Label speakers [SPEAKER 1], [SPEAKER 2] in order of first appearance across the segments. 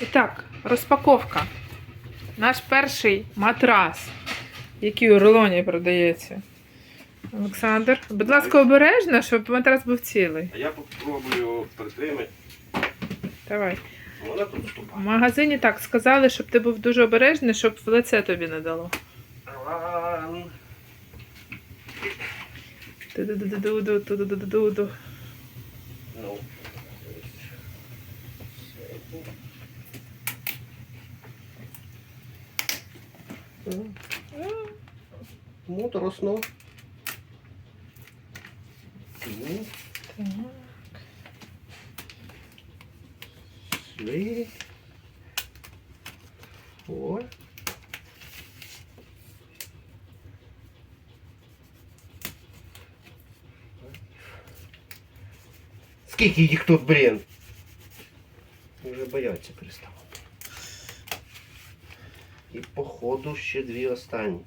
[SPEAKER 1] І так, розпаковка. Наш перший матрас, який у рулоні продається. Олександр, будь ласка, обережно, щоб матрас був цілий.
[SPEAKER 2] А я попробую притримати.
[SPEAKER 1] Давай.
[SPEAKER 2] Вона тут
[SPEAKER 1] В
[SPEAKER 2] вступає.
[SPEAKER 1] магазині так сказали, щоб ти був дуже обережний, щоб в лице тобі не дало.
[SPEAKER 2] Ладно.
[SPEAKER 1] Ту-ду-ду-ду-ду, ту-ду-ду-ду-ду.
[SPEAKER 2] Ну. Моторосно. Ну,
[SPEAKER 1] Так.
[SPEAKER 2] Шли. Ой. Скільки їх тут, блін? Вже бояться перестав. І походу ще дві останні.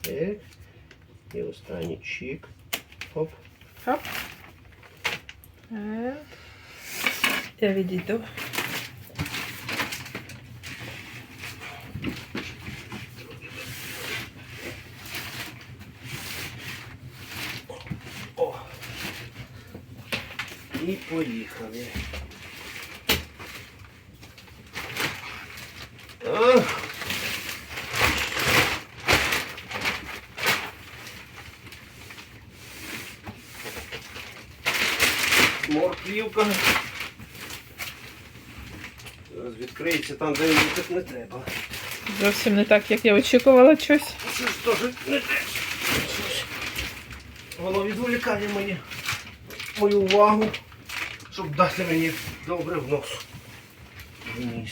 [SPEAKER 2] Так. І останній чик. Хоп.
[SPEAKER 1] Хоп. Е. Я відійду.
[SPEAKER 2] О. І поїхали. Морквівка. Зараз відкриється там, де бути не треба.
[SPEAKER 1] Зовсім не так, як я очікувала щось.
[SPEAKER 2] Це ж теж не те. Воно відволікає мені мою увагу, щоб дати мені добре в нос. Вниз.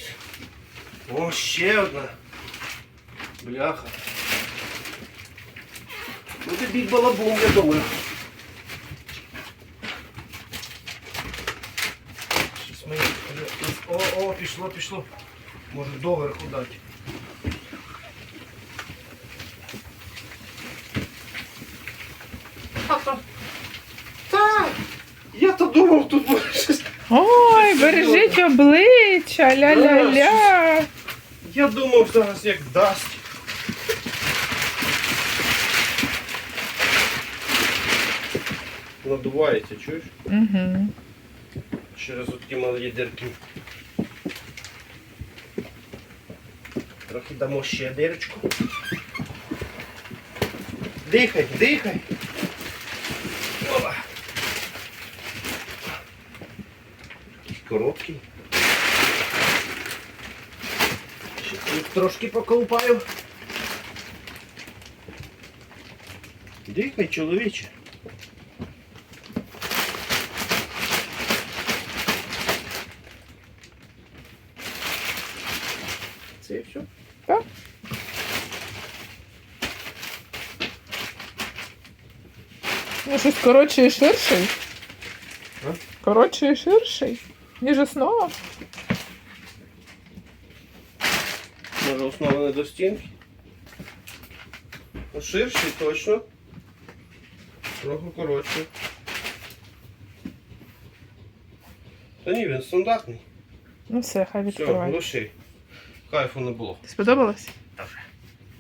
[SPEAKER 2] О, ще одна. Бляха. Буде бік балабум, я думаю. Щось мені. О, о, пішло, пішло. Може доверху дати. Так, я то думав, тут буде щось.
[SPEAKER 1] Ой, бережіть обличчя, ля-ля-ля.
[SPEAKER 2] Я думав зараз як дасть. Надувається, чуєш?
[SPEAKER 1] Угу.
[SPEAKER 2] Через откі малі дирки. Трохи дамо ще дирочку. Дихай, дихай. Опа. Короткий. Ще тут трошки поколупаю. Дихай, чоловіче. Це все.
[SPEAKER 1] Так. Ну, щось коротший і ширший.
[SPEAKER 2] А?
[SPEAKER 1] Коротший і ширший, ніж основа.
[SPEAKER 2] Може основа не до стінки. Ну, ширший точно. Трохи коротше. Та ні, він стандартний.
[SPEAKER 1] Ну все, хай
[SPEAKER 2] Все,
[SPEAKER 1] відкривай.
[SPEAKER 2] глуши. Кайфу не було.
[SPEAKER 1] Сподобалось? Дуже.